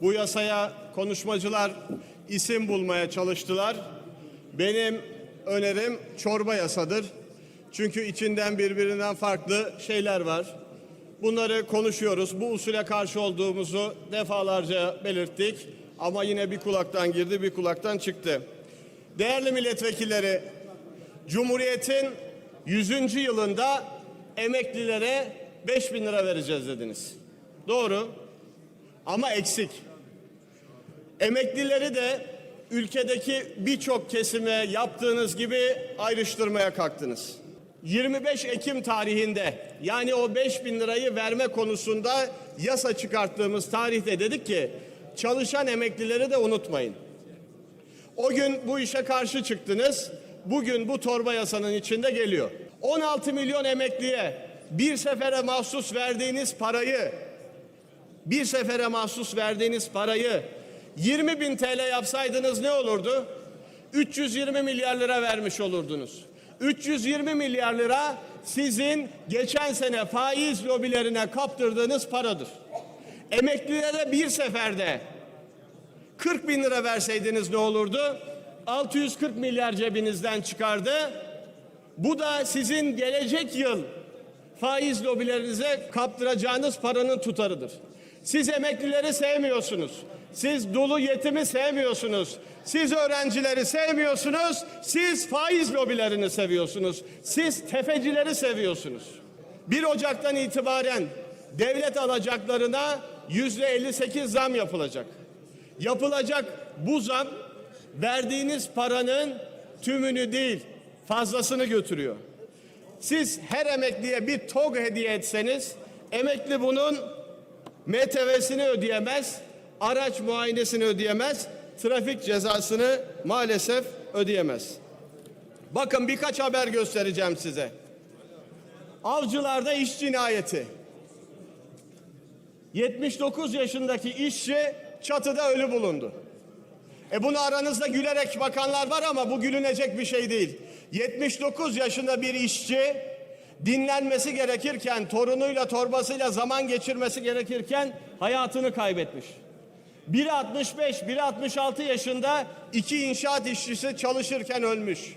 Bu yasaya konuşmacılar isim bulmaya çalıştılar. Benim önerim çorba yasadır. Çünkü içinden birbirinden farklı şeyler var. Bunları konuşuyoruz. Bu usule karşı olduğumuzu defalarca belirttik. Ama yine bir kulaktan girdi, bir kulaktan çıktı. Değerli milletvekilleri, Cumhuriyet'in 100. yılında emeklilere 5 bin lira vereceğiz dediniz. Doğru ama eksik. Emeklileri de ülkedeki birçok kesime yaptığınız gibi ayrıştırmaya kalktınız. 25 Ekim tarihinde yani o 5 bin lirayı verme konusunda yasa çıkarttığımız tarihte dedik ki çalışan emeklileri de unutmayın. O gün bu işe karşı çıktınız. Bugün bu torba yasanın içinde geliyor. 16 milyon emekliye bir sefere mahsus verdiğiniz parayı bir sefere mahsus verdiğiniz parayı 20 bin TL yapsaydınız ne olurdu? 320 milyar lira vermiş olurdunuz. 320 milyar lira sizin geçen sene faiz lobilerine kaptırdığınız paradır. Emeklilere bir seferde 40 bin lira verseydiniz ne olurdu? 640 milyar cebinizden çıkardı. Bu da sizin gelecek yıl faiz lobilerinize kaptıracağınız paranın tutarıdır. Siz emeklileri sevmiyorsunuz. Siz dolu yetimi sevmiyorsunuz. Siz öğrencileri sevmiyorsunuz. Siz faiz lobilerini seviyorsunuz. Siz tefecileri seviyorsunuz. 1 Ocak'tan itibaren devlet alacaklarına yüzde 58 zam yapılacak. Yapılacak bu zam verdiğiniz paranın tümünü değil fazlasını götürüyor. Siz her emekliye bir TOG hediye etseniz emekli bunun MTV'sini ödeyemez, araç muayenesini ödeyemez, trafik cezasını maalesef ödeyemez. Bakın birkaç haber göstereceğim size. Avcılarda iş cinayeti. 79 yaşındaki işçi çatıda ölü bulundu. E bunu aranızda gülerek bakanlar var ama bu gülünecek bir şey değil. 79 yaşında bir işçi dinlenmesi gerekirken, torunuyla torbasıyla zaman geçirmesi gerekirken hayatını kaybetmiş. Biri 65, biri 66 yaşında iki inşaat işçisi çalışırken ölmüş.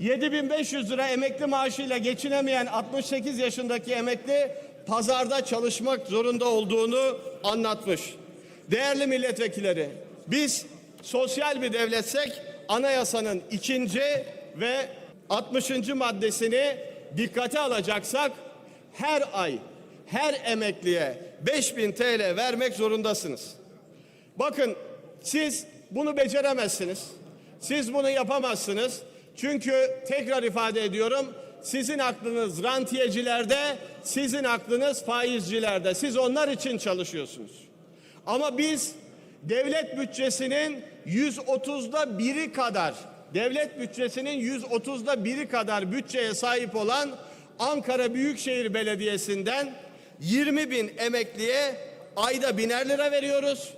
7500 lira emekli maaşıyla geçinemeyen 68 yaşındaki emekli pazarda çalışmak zorunda olduğunu anlatmış. Değerli milletvekilleri, biz sosyal bir devletsek anayasanın ikinci ve 60. maddesini dikkate alacaksak her ay her emekliye 5000 TL vermek zorundasınız. Bakın siz bunu beceremezsiniz. Siz bunu yapamazsınız. Çünkü tekrar ifade ediyorum sizin aklınız rantiyecilerde, sizin aklınız faizcilerde. Siz onlar için çalışıyorsunuz. Ama biz devlet bütçesinin 130'da biri kadar devlet bütçesinin 130'da biri kadar bütçeye sahip olan Ankara Büyükşehir Belediyesi'nden 20 bin emekliye ayda biner lira veriyoruz.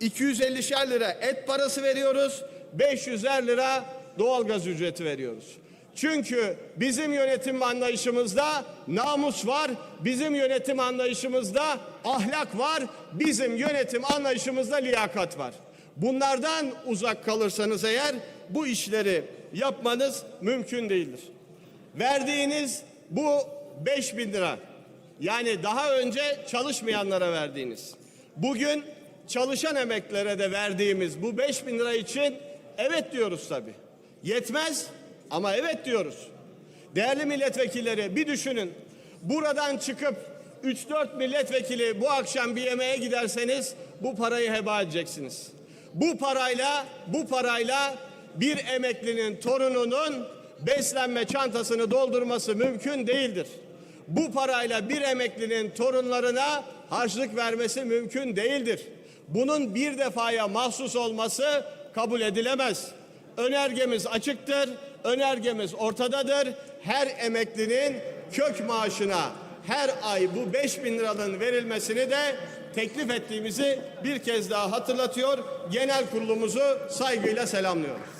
250'şer lira et parası veriyoruz. 500'er lira doğalgaz ücreti veriyoruz. Çünkü bizim yönetim anlayışımızda namus var, bizim yönetim anlayışımızda ahlak var, bizim yönetim anlayışımızda liyakat var. Bunlardan uzak kalırsanız eğer bu işleri yapmanız mümkün değildir. Verdiğiniz bu 5 bin lira yani daha önce çalışmayanlara verdiğiniz bugün çalışan emeklere de verdiğimiz bu 5 bin lira için evet diyoruz tabi. Yetmez ama evet diyoruz. Değerli milletvekilleri bir düşünün. Buradan çıkıp 3-4 milletvekili bu akşam bir yemeğe giderseniz bu parayı heba edeceksiniz. Bu parayla bu parayla bir emeklinin torununun beslenme çantasını doldurması mümkün değildir. Bu parayla bir emeklinin torunlarına harçlık vermesi mümkün değildir. Bunun bir defaya mahsus olması kabul edilemez. Önergemiz açıktır. Önergemiz ortadadır. Her emeklinin kök maaşına her ay bu 5 bin liranın verilmesini de teklif ettiğimizi bir kez daha hatırlatıyor. Genel kurulumuzu saygıyla selamlıyoruz.